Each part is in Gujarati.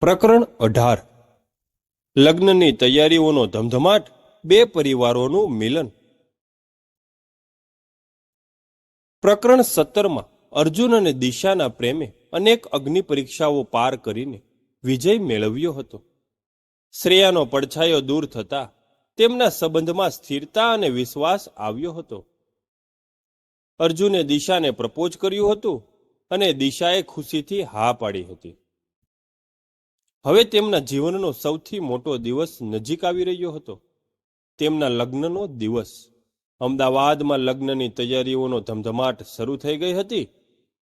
પ્રકરણ અઢાર. લગ્નની તૈયારીઓનો ધમધમાટ, બે પરિવારોનું મિલન. પ્રકરણ સત્તરમાં, અર્જુન અને દિશાના પ્રેમે અનેક અગ્નિ પરીક્ષાઓ પાર કરીને વિજય મેળવ્યો હતો. શ્રેયાનો પડછાયો દૂર થતા તેમના સંબંધમાં સ્થિરતા અને વિશ્વાસ આવ્યો હતો. અર્જુને દિશાને પ્રપોઝ કર્યું હતું અને દિશાએ ખુશીથી હા પાડી હતી. હવે તેમના જીવનનો સૌથી મોટો દિવસ નજીક આવી રહ્યો હતો. તેમના લગ્નનો દિવસ. અમદાવાદમાં લગ્નની તૈયારીઓનો ધમધમાટ શરૂ થઈ ગઈ હતી.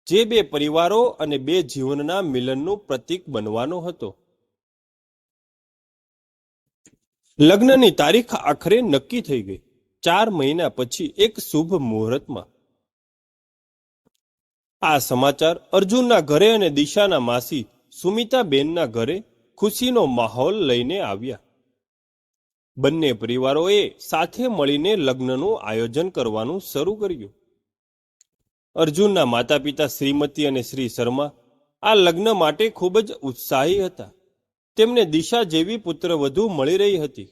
જે બે પરિવારો અને બે જીવનના મિલનનું પ્રતીક બનવાનો હતો. લગ્નની તારીખ આખરે નક્કી થઈ ગઈ. ચાર મહિના પછી એક શુભ મુહૂર્તમાં. આ સમાચાર અર્જુનના ઘરે અને દિશાના માસી સુમિતાબેનના ઘરે ખુશીનો માહોલ લઈને આવ્યા. બંને પરિવારોએ સાથે મળીને લગ્નનું આયોજન કરવાનું શરૂ કર્યું. અર્જુનના માતા પિતા શ્રીમતી અને શ્રી શર્મા આ લગ્ન માટે ખૂબ જ ઉત્સાહી હતા. તેમને દિશા જેવી પુત્રવધુ મળી રહી હતી.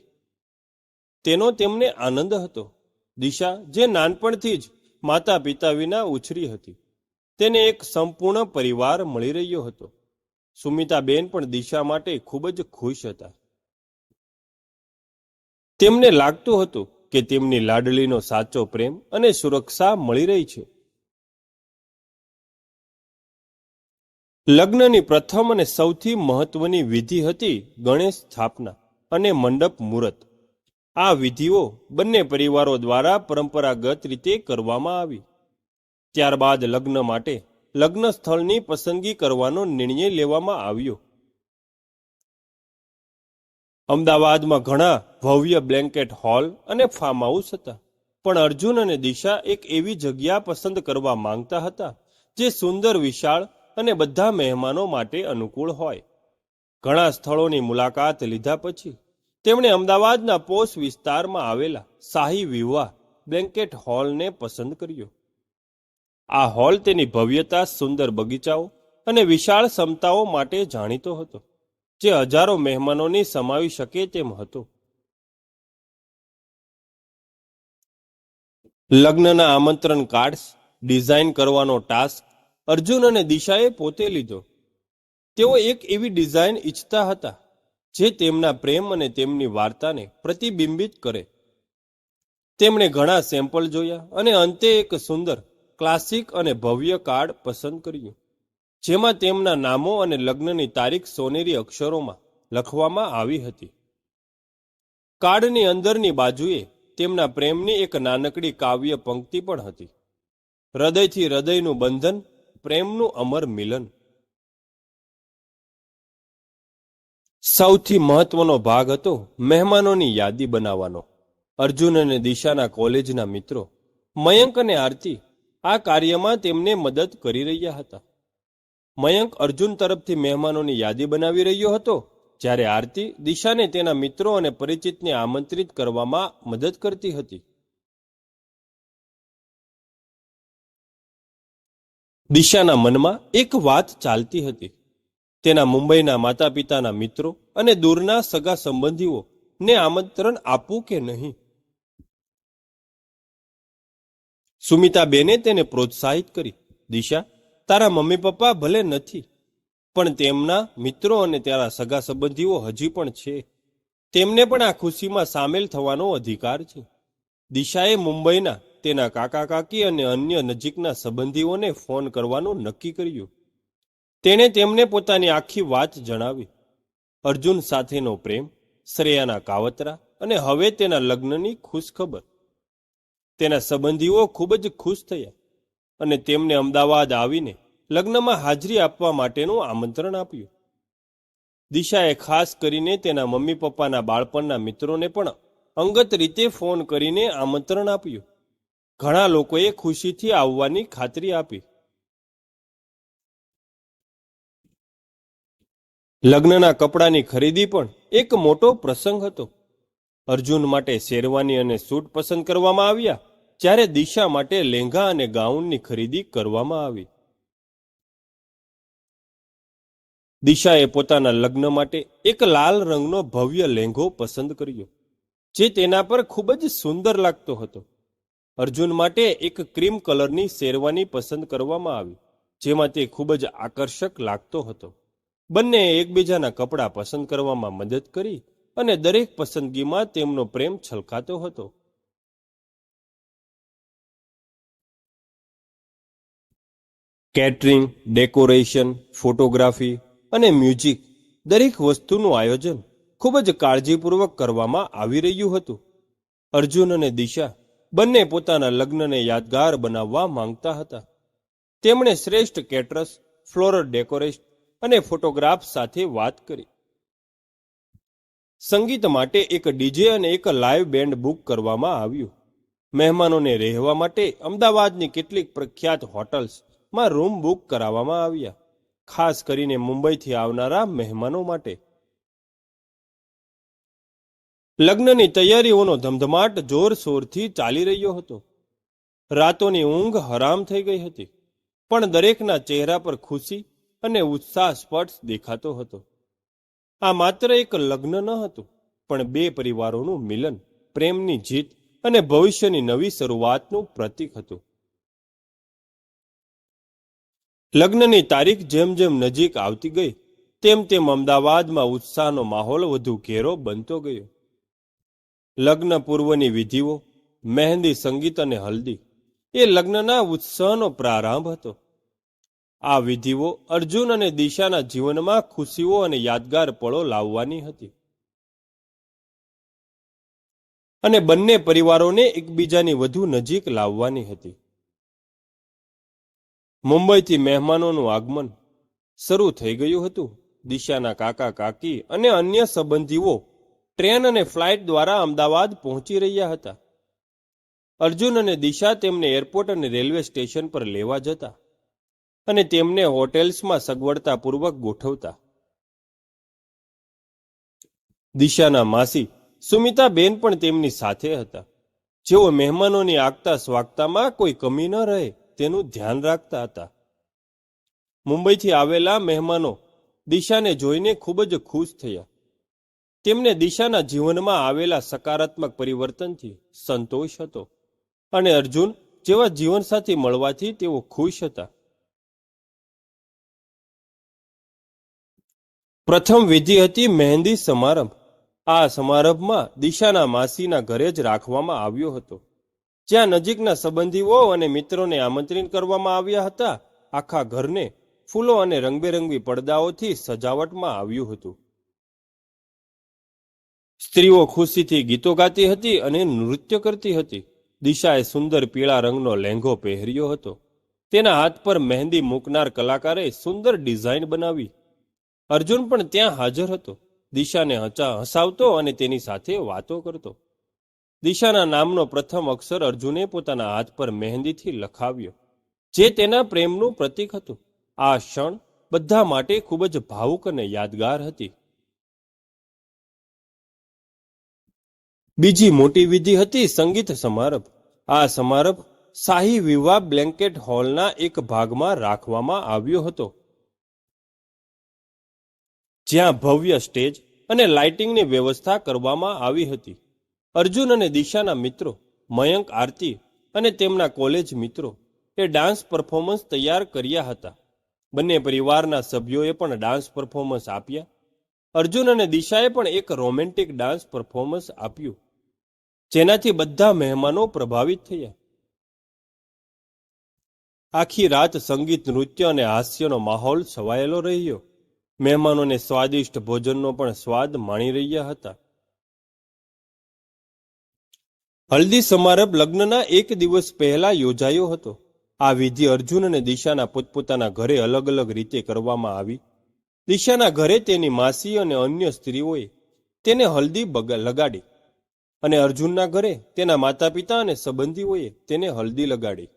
તેનો તેમને આનંદ હતો. દિશા, જે નાનપણથી જ માતા પિતા વિના ઉછરી હતી, તેને એક સંપૂર્ણ પરિવાર મળી રહ્યો હતો. સુમિતાબેન પણ દિશા માટે ખૂબ જ ખુશ હતા. તેમને લાગતું હતું કે તેમની લાડલીનો સાચો પ્રેમ અને સુરક્ષા મળી રહી છે. લગ્નની પ્રથમ અને સૌથી મહત્વની વિધિ હતી ગણેશ સ્થાપના અને મંડપ મુહૂર્ત. આ વિધિઓ બંને પરિવારો દ્વારા પરંપરાગત રીતે કરવામાં આવી. ત્યારબાદ લગ્ન માટે લગ્ન સ્થળની પસંદગી કરવાનો નિર્ણય લેવામાં આવ્યો. અમદાવાદમાં ઘણા ભવ્ય બ્લેન્કેટ હોલ અને ફાર્મ હાઉસ હતા. પણ અર્જુન અને દિશા એક એવી જગ્યા પસંદ કરવા માંગતા હતા, જે સુંદર વિશાળ અને બધા મહેમાનો માટે અનુકૂળ હોય. ઘણા સ્થળોની મુલાકાત લીધા પછી તેમણે અમદાવાદના પોષ વિસ્તારમાં આવેલા શાહી વિવાહ બ્લેન્કેટ હોલને પસંદ કર્યો. આ હોલ તેની ભવ્યતા, સુંદર બગીચાઓ અને વિશાળ ક્ષમતાઓ માટે જાણીતો હતો, જે હજારો મહેમાનોની સમાવી શકે તેમ હતો. લગ્નના આમંત્રણ કાર્ડ્સ, ડિઝાઇન કરવાનો ટાસ્ક, અર્જુન અને દિશાએ પોતે લીધો. તેઓ એક એવી ડિઝાઇન ઈચ્છતા હતા, જે તેમના પ્રેમ અને તેમની વાર્તાને પ્રતિબિંબિત કરે. તેમણે ઘણા સેમ્પલ જોયા અને અંતે એક સુંદર ક્લાસિક અને ભવ્ય કાર્ડ પસંદ કર્યું, જેમાં તેમના નામો અને લગ્નની તારીખ સોનેરી અક્ષરોમાં લખવામાં આવી હતી. કાર્ડની અંદરની બાજુએ તેમના પ્રેમની એક નાનકડી કાવ્ય પંક્તિ પણ હતી. હૃદયથી હૃદયનું બંધન, પ્રેમનું અમર મિલન. સૌથી મહત્વનો ભાગ હતો મહેમાનોની યાદી બનાવવાનો. અર્જુન અને દિશાના કોલેજના મિત્રો મયંક અને આરતી આ કાર્યમાં તેમને મદદ કરી રહ્યા હતા. મયંક અર્જુન તરફથી મહેમાનોની યાદી બનાવી રહ્યો હતો, જ્યારે આરતી દિશાને તેના મિત્રો અને પરિચિતને આમંત્રિત કરવામાં મદદ કરતી હતી. દિશાના મનમાં એક વાત ચાલતી હતી. તેના મુંબઈના માતા પિતાના મિત્રો અને દૂરના સગા સંબંધીઓને આમંત્રણ આપવું કે નહીં? સુમિતાબેને તેને પ્રોત્સાહિત કરી, દિશા, તારા મમ્મી પપ્પા ભલે નથી, પણ તેમના મિત્રો અને તારા સગા સંબંધીઓ હજી પણ છે. તેમને પણ આ ખુશીમાં સામેલ થવાનો અધિકાર છે. દિશાએ મુંબઈના તેના કાકા કાકી અને અન્ય નજીકના સંબંધીઓને ફોન કરવાનું નક્કી કર્યું. તેણે તેમને પોતાની આખી વાત જણાવી. અર્જુન સાથેનો પ્રેમ, શ્રેયાના કાવતરા અને હવે તેના લગ્નની ખુશખબર. તેના સંબંધીઓ ખૂબ જ ખુશ થયા અને તેમને અમદાવાદ આવીને લગ્નમાં હાજરી આપવા માટેનું આમંત્રણ આપ્યું. દિશાએ ખાસ કરીને તેના મમ્મી પપ્પાના બાળપણના મિત્રોને પણ અંગત રીતે ફોન કરીને આમંત્રણ આપ્યું. ઘણા લોકોએ ખુશીથી આવવાની ખાતરી આપી. લગ્નના કપડાની ખરીદી પણ એક મોટો પ્રસંગ હતો. અર્જુન માટે શેરવાની અને સૂટ પસંદ કરવામાં આવ્યા. જ્યારે દિશા માટે લેંઘા અને ગાઉનની ખરીદી કરવામાં આવી. દિશાએ પોતાના લગ્ન માટે એક લાલ રંગનો ભવ્ય લેંઘો પસંદ કર્યો, જે તેના પર ખૂબ જ સુંદર લાગતો હતો. અર્જુન માટે એક ક્રીમ કલરની શેરવાની પસંદ કરવામાં આવી, જેમાં તે ખૂબ જ આકર્ષક લાગતો હતો. બંને એકબીજાના કપડાં પસંદ કરવામાં મદદ કરી અને દરેક પસંદગીમાં તેમનો પ્રેમ છલકાતો હતો. કેટરિંગ, ડેકોરેશન, ફોટોગ્રાફી અને મ્યુઝિક દરેક વસ્તુનું આયોજન ખૂબ જ કાળજીપૂર્વક કરવામાં આવી રહ્યું હતું. અર્જુન અને દિશા બંને પોતાના લગ્નને યાદગાર બનાવવા માંગતા હતા. તેમણે શ્રેષ્ઠ કેટરસ, ફ્લોરલ ડેકોરેશન અને ફોટોગ્રાફ સાથે વાત કરી. સંગીત માટે એક ડીજે અને એક લાઇવ બેન્ડ બુક કરવામાં આવ્યું. મહેમાનોને રહેવા માટે અમદાવાદની કેટલીક પ્રખ્યાત હોટલ્સમાં રૂમ બુક કરાવવામાં આવ્યા, ખાસ કરીને મુંબઈથી આવનારા મહેમાનો માટે. લગ્નની તૈયારીઓનો ધમધમાટ જોરશોરથી ચાલી રહ્યો હતો. રાતોની ઊંઘ હરામ થઈ ગઈ હતી, પણ દરેકના ચહેરા પર ખુશી અને ઉત્સાહ સ્પષ્ટ દેખાતો હતો. આ માત્ર એક લગ્ન ન હતું, પણ બે પરિવારોનું મિલન, પ્રેમની જીત અને ભવિષ્યની નવી શરૂઆતનું પ્રતીક હતું. લગ્નની તારીખ જેમ જેમ નજીક આવતી ગઈ, તેમ તેમ અમદાવાદમાં ઉત્સાહનો માહોલ વધુ ઘેરો બનતો ગયો. લગ્ન પૂર્વની વિધિઓ, મહેંદી, સંગીત અને હલ્દી, એ લગ્નના ઉત્સાહનો પ્રારંભ હતો. આ વિધિઓ અર્જુન અને દિશાના જીવનમાં ખુશીઓ અને યાદગાર પળો લાવવાની હતી. અને બંને પરિવારોને એકબીજાની વધુ નજીક લાવવાની હતી. મુંબઈથી મહેમાનોનું આગમન શરૂ થઈ ગયું હતું. દિશાના કાકા, કાકી અને અન્ય સંબંધીઓ ટ્રેન અને ફ્લાઇટ દ્વારા અમદાવાદ પહોંચી રહ્યા હતા. અર્જુન અને દિશા તેમને એરપોર્ટ અને રેલવે સ્ટેશન પર લેવા જતા અને તેમને હોટેલ્સમાં સગવડતાપૂર્વક ગોઠવતા. દિશાના માસી સુમિતાબેન પણ તેમની સાથે હતા. જેઓ મહેમાનોની આગતા સ્વાગતામાં કોઈ કમી ન રહે. તેનું ધ્યાન રાખતા હતા. મુંબઈથી આવેલા મહેમાનો દિશાને જોઈને ખૂબ જ ખુશ થયા. તેમને દિશાના જીવનમાં આવેલા સકારાત્મક પરિવર્તનથી સંતોષ હતો અને અર્જુન જેવા જીવનસાથી મળવાથી તેઓ ખુશ હતા. પ્રથમ વિધિ હતી મહેંદી સમારંભ. આ સમારંભમાં દિશાના માસીના ઘરે જ રાખવામાં આવ્યો હતો. જ્યાં નજીકના સંબંધીઓ અને મિત્રોને આમંત્રિત કરવામાં આવ્યા હતા, આખા ઘરને ફૂલો અને રંગબેરંગી પડદાઓથી સજાવટમાં આવ્યું હતું. સ્ત્રીઓ ખુશીથી ગીતો ગાતી હતી અને નૃત્ય કરતી હતી. દિશાએ સુંદર પીળા રંગનો લહેંગો પહેર્યો હતો. તેના હાથ પર મહેંદી મૂકનાર કલાકારે સુંદર ડિઝાઇન બનાવી. અર્જુન પણ ત્યાં હાજર હતો. દિશાને હચા હસાવતો અને તેની સાથે વાતો કરતો. દિશાના નામનો પ્રથમ અક્ષર અર્જુને પોતાના હાથ પર મહેંદીથી લખાવ્યો, જે તેના પ્રેમનું પ્રતીક હતું. આ ક્ષણ બધા માટે ખૂબ જ ભાવુક અને યાદગાર હતી. બીજી મોટી વિધિ હતી સંગીત સમારંભ. આ સમારંભ શાહી વિવાહ બ્લેન્કેટ હોલના એક ભાગમાં રાખવામાં આવ્યો હતો. જ્યાં ભવ્ય સ્ટેજ અને લાઇટિંગની વ્યવસ્થા કરવામાં આવી હતી. અર્જુન અને દિશાના મિત્રો, મયંક આરતી અને તેમના કોલેજ મિત્રો, એ ડાન્સ પરફોર્મન્સ તૈયાર કર્યા હતા. બંને પરિવારના સભ્યોએ પણ ડાન્સ પરફોર્મન્સ આપ્યા. અર્જુન અને દિશાએ પણ એક રોમેન્ટિક ડાન્સ પરફોર્મન્સ આપ્યું. જેનાથી બધા મહેમાનો પ્રભાવિત થયા. આખી રાત સંગીત, નૃત્ય અને હાસ્યનો માહોલ છવાયેલો રહ્યો. મહેમાનોને સ્વાદિષ્ટ ભોજનનો પણ સ્વાદ માણી રહ્યા હતા. હલ્દી સમારંભ લગ્નના એક દિવસ પહેલા યોજાયો હતો. આ વિધિ અર્જુન અને દિશાના પોતપોતાના ઘરે અલગ અલગ રીતે કરવામાં આવી. દિશાના ઘરે તેની માસી અને અન્ય સ્ત્રીઓએ તેને હલ્દી લગાડી અને અર્જુનના ઘરે તેના માતા પિતા અને સંબંધીઓએ તેને હલ્દી લગાડી.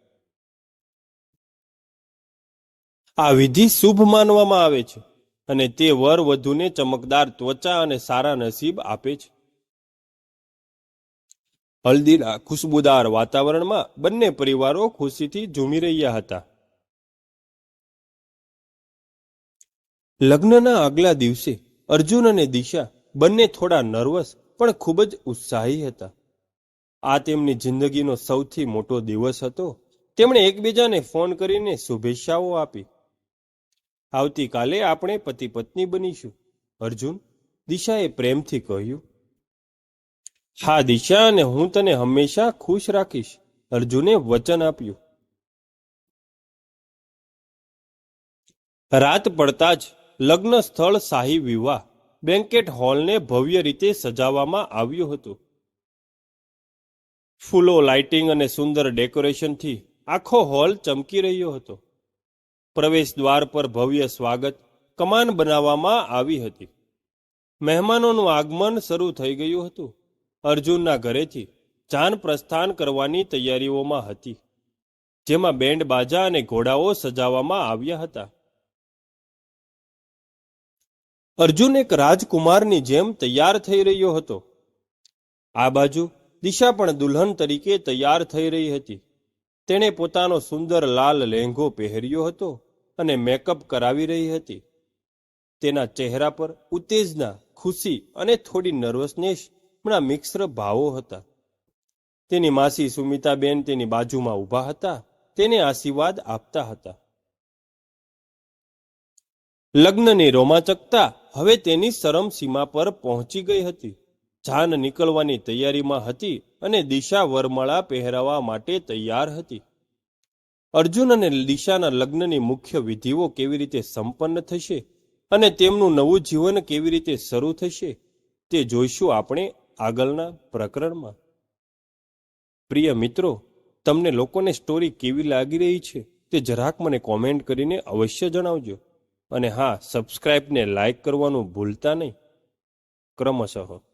આ વિધિ શુભ માનવામાં આવે છે અને તે વર વધુને ચમકદાર ત્વચા અને સારા નસીબ આપે છે. હલ્દીના ખુશબુદાર વાતાવરણમાં બંને પરિવારો ખુશીથી ઝૂમી રહ્યા હતા. લગ્નના આગલા દિવસે અર્જુન અને દિશા બંને થોડા નર્વસ પણ ખૂબ જ ઉત્સાહી હતા. આ તેમની જિંદગીનો સૌથી મોટો દિવસ હતો. તેમણે એકબીજાને ફોન કરીને શુભેચ્છાઓ આપી. આવતીકાલે આપણે પતિ પત્ની બનીશું. અર્જુન, દિશાએ પ્રેમથી કહ્યું હા દિશા અને હું તને હંમેશા ખુશ રાખીશ. અર્જુને વચન આપ્યું. રાત પડતા જ લગ્ન સ્થળ શાહી વિવાહ બેન્કેટ હોલને ભવ્ય રીતે સજાવવામાં આવ્યું હતું. ફૂલો, લાઇટિંગ અને સુંદર ડેકોરેશનથી આખો હોલ ચમકી રહ્યો હતો. પ્રવેશ દ્વાર પર ભવ્ય સ્વાગત, કમાન બનાવવામાં આવી હતી. મહેમાનોનું આગમન શરૂ થઈ ગયું હતું. અર્જુનના ઘરેથી જાન પ્રસ્થાન કરવાની તૈયારીઓમાં હતી, જેમાં બેન્ડ બાજા અને ઘોડાઓ સજાવવામાં આવ્યા હતા. અર્જુન એક રાજકુમારની જેમ તૈયાર થઈ રહ્યો હતો. આ બાજુ દિશા પણ દુલ્હન તરીકે તૈયાર થઈ રહી હતી. તેણે પોતાનો સુંદર લાલ લહેંગો પહેર્યો હતો અને મેકઅપ કરાવી રહી હતી. તેના ચહેરા પર ઉત્તેજના, ખુશી અને થોડી નર્વસનેસ ના મિશ્ર ભાવો હતા. તેની માસી સુમિતાબેન તેની બાજુમાં ઊભા હતા, તેને આશીર્વાદ આપતા હતા. લગ્નની રોમાંચકતા હવે તેની શરમ સીમા પર પહોંચી ગઈ હતી. જાન નીકળવાની તૈયારીમાં હતી અને દિશા વરમાળા પહેરાવવા માટે તૈયાર હતી. અર્જુન અને દિશાના લગ્નની મુખ્ય વિધિઓ કેવી રીતે સંપન્ન થશે અને તેમનું નવું જીવન કેવી રીતે શરૂ થશે, તે જોઈશું આપણે આગળના પ્રકરણમાં? પ્રિય મિત્રો, તમને લોકોને સ્ટોરી કેવી લાગી રહી છે તે જરાક મને કોમેન્ટ કરીને અવશ્ય જણાવજો. અને હા સબસ્ક્રાઇબને લાઇક કરવાનું ભૂલતા નહીં. ક્રમશઃ.